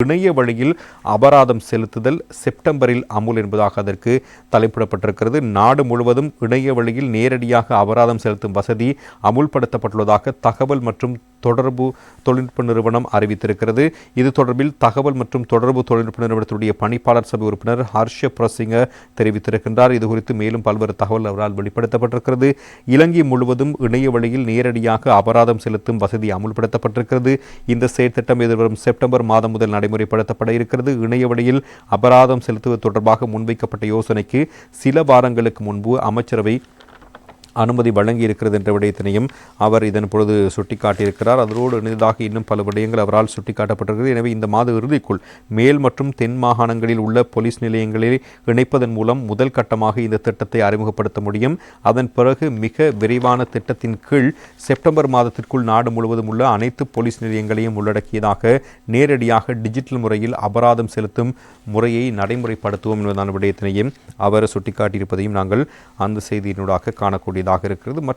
இணைய வழியில் அபராதம் செலுத்துதல் செப்டம்பரில் அமுல் என்பதாக அதற்கு தலைப்பிடப்பட்டிருக்கிறது. நாடு முழுவதும் இணைய வழியில் நேரடியாக அபராதம் செலுத்தும் வசதி அமுல்படுத்தப்பட்டுள்ளதாக தகவல் மற்றும் தொடர்பு தொழில்நுட்ப நிறுவனம் அறிவித்திருக்கிறது. இது தொடர்பில் தகவல் மற்றும் தொடர்பு தொழில்நுட்ப நிறுவனத்துடைய பணிப்பாளர் சபை உறுப்பினர் ஹர்ஷ பிரசிங்க தெரிவித்திருக்கின்றார். இது குறித்து மேலும் பல்வேறு தகவல் அவரால் வெளிப்படுத்தப்பட்டிருக்கிறது. இலங்கை முழுவதும் இணைய வழியில் நேரடியாக அபராதம் செலுத்தும் வசதி அமுல்படுத்தப்பட்டிருக்கிறது. இந்த செயற்திட்டம் எதிர்வரும் செப்டம்பர் மாதம் முதல் நடைமுறைப்படுத்தப்பட இருக்கிறது. இணைய வழியில் அபராதம் செலுத்துவது தொடர்பாக முன்வைக்கப்பட்ட யோசனைக்கு சில வாரங்களுக்கு முன்பு அமைச்சரவை அனுமதி வழங்கி இருக்கிறது என்ற விடயத்தினையும் அவர் இதன் பொழுது சுட்டிக்காட்டியிருக்கிறார். அதோடு இணைந்ததாக இன்னும் பல விடயங்கள் அவரால் சுட்டிக்காட்டப்பட்டிருக்கிறது. எனவே இந்த மாத இறுதிக்குள் மேல் மற்றும் தென் மாகாணங்களில் உள்ள போலீஸ் நிலையங்களில் இணைப்பதன் மூலம் முதல் கட்டமாக இந்த திட்டத்தை அறிமுகப்படுத்த முடியும். அதன் பிறகு மிக விரைவான திட்டத்தின் கீழ் செப்டம்பர் மாதத்திற்குள் நாடு முழுவதும் உள்ள அனைத்து போலீஸ் நிலையங்களையும் உள்ளடக்கியதாக நேரடியாக டிஜிட்டல் முறையில் அபராதம் செலுத்தும் முறையை நடைமுறைப்படுத்துவோம் என்பதான விடயத்தினையும் அவர் சுட்டிக்காட்டியிருப்பதையும் நாங்கள் அந்த செய்தியினூடாக காணக்கூடியது வேண்டியதாக இருக்கிறது.